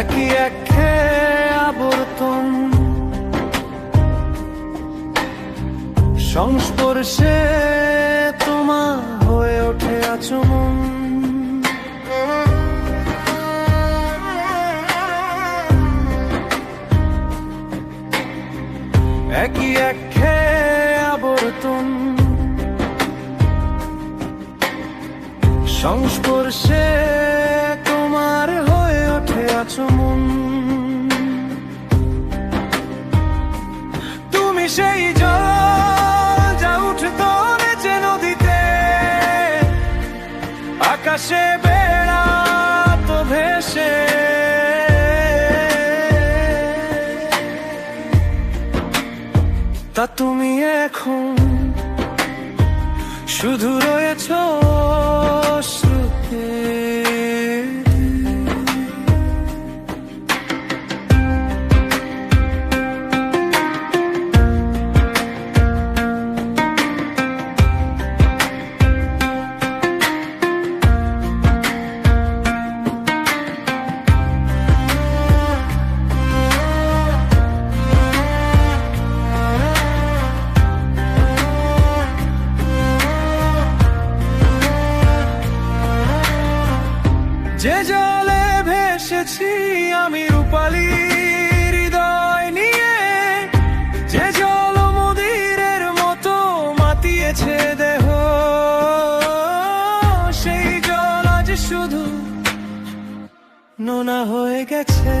একই একে আবর্তন। সংস্পর্শে তোমার আচমন একই একে আবর্তন সংস্পর্শে তোমার হয়ে ওঠে আচমন তুমি সেই আকাশে বেড়া ভেসে। তা তুমি এখন শুধু রয়েছ যে জলে ভেসেছি আমি রূপালি হৃদয় নিয়ে, যে জল মুদিরের মতো মাতিয়েছে দেহ, সেই জল আজ শুধু নোনা হয়ে গেছে।